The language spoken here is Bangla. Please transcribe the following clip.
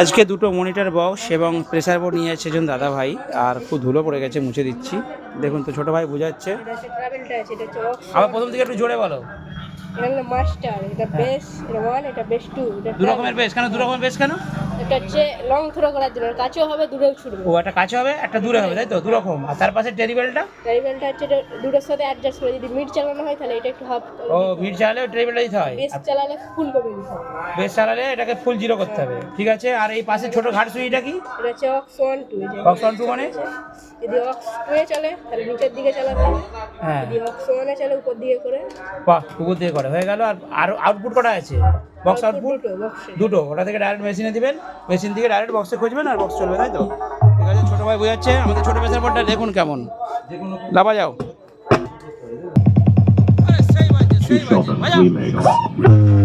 আজকে দুটো মনিটর বক্স এবং প্রেসার বোর্ড নিয়ে যাচ্ছে একজন দাদা ভাই আর খুব ধুলো পড়ে গেছে মুছে দিচ্ছি। দেখুন তো ছোট ভাই বোঝাচ্ছে। আবার প্রথম থেকে একটু জোরে বলো। মাস্টার এটা বেস এটা ওয়ান এটা বেস টু দু রকমের বেস্ট কেন? দু রকমের বেস্ট কেন? এটা হচ্ছে লং থ্রো করার জন্য কাছেও হবে দূরেও ছুটবে। ও একটা কাছে হবে একটা দূরে হবে তাই তো? দু রকম আর তার পাশে টেরিবেলটা? ট্রাইবেলটা হচ্ছে এটা দুটোর সাথে অ্যাডজাস্ট করে যদি মিড চালানো হয় তাহলে এটা একটু হাফ ও ভিড় চালালে টেরিবেলটা দিতে হয়। বেস চালালে ফুল করে দিতে হবে। বেশ চালালে এটাকে ফুল জিরো করতে হবে। ঠিক আছে? আর এই পাশে ছোট ঘাট সুইটা কি? এটা হচ্ছে ox one two ox one two মানে? যদি অক্স টু এ চলে তাহলে নিচের দিকে চালাতে হ্যাঁ। যদি অক্স ওয়ানে চলে উপর দিকে করে। বাহ পুকুর দিয়ে করে হয়ে গেল। আর আর আউটপুট কটা আছে? বক্স আউটপুট দুটো ওটা থেকে ডাইরেক্ট মেশিনে দিবেন। মেশিন থেকে ডাইরেক্ট বক্সে খুঁজবেন আর বক্স চলবে তাই তো? ঠিক আছে ছোটো ভাই বোঝাচ্ছে। আমাদের ছোটো মেশিনের পরটা দেখুন কেমন। লাভা যাও। Two shot on.